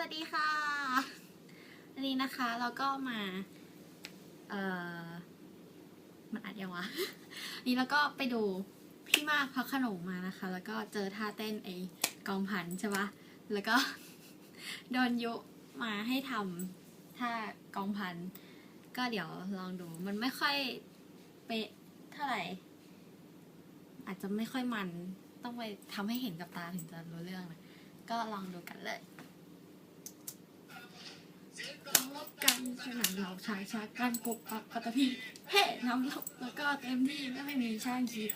วัสดีค่ะอันนี้นะคะเราก็มา เอ่อ มันอัดยังวะอันนี้เราก็ไปดูพี่มากพักขนมมานะคะ แล้วก็เจอท่าเต้นไอ้กองพันใช่ปะแล้วก็ โดนยุมาให้ทำท่ากองพัน ก็เดี๋ยวลองดู มันไม่ค่อยเป๊ะเท่าไหร่ อาจจะไม่ค่อยมัน ต้องไปทำให้เห็นกับตาถึงจะรู้เรื่องนะ ก็ลองดูกันเลยต้องลบกันขนาด เราชายชากันปุบปับปัตตพีเฮ้น้ำลบแล้วก็เต็มที่ก็ไม่มีช่างคิด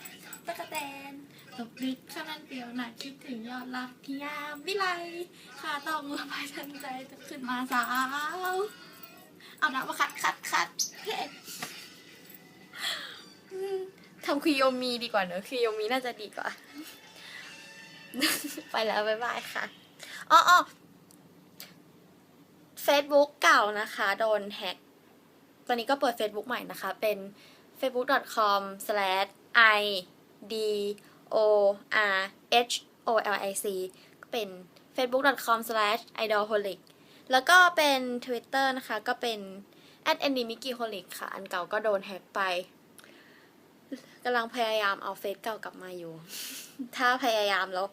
ตะกะแตนตกดึกข้างนั้นเปรียวหนักคิดถึงยอดรักที่ยามวิไลข้าต้องระบายทันใจจะขึ้นมาสาว เอาน้ำมาคัดคัดคัดเฮ้ทำคิโยมีดีกว่าเนอะคิโยมีน่าจะดีกว่า ไปแล้ว บ๊ายบายค่ะอ๋ออ Facebook เก่านะคะ โดนแฮ็ก ตอนนี้ก็เปิด Facebook ใหม่นะคะ เป็น facebook.com slash i d o r h o l i c เป็น facebook.com slash idolholic แล้วก็เป็น Twitter นะคะ ก็เป็น at a n i m i k i h o l i c ค่ะ อันเก่าก็โดนแฮ็กไปกำลังพยายามเอาเฟซเก่ากลับมาอยู่ ถ้าพยายามแล้ว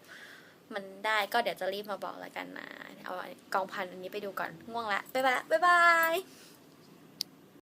มันได้ก็เดี๋ยวจะรีบมาบอกแล้วกันนะ เอากองพันอันนี้ไปดูก่อนง่วงละบ๊ายบายบ๊ายบาย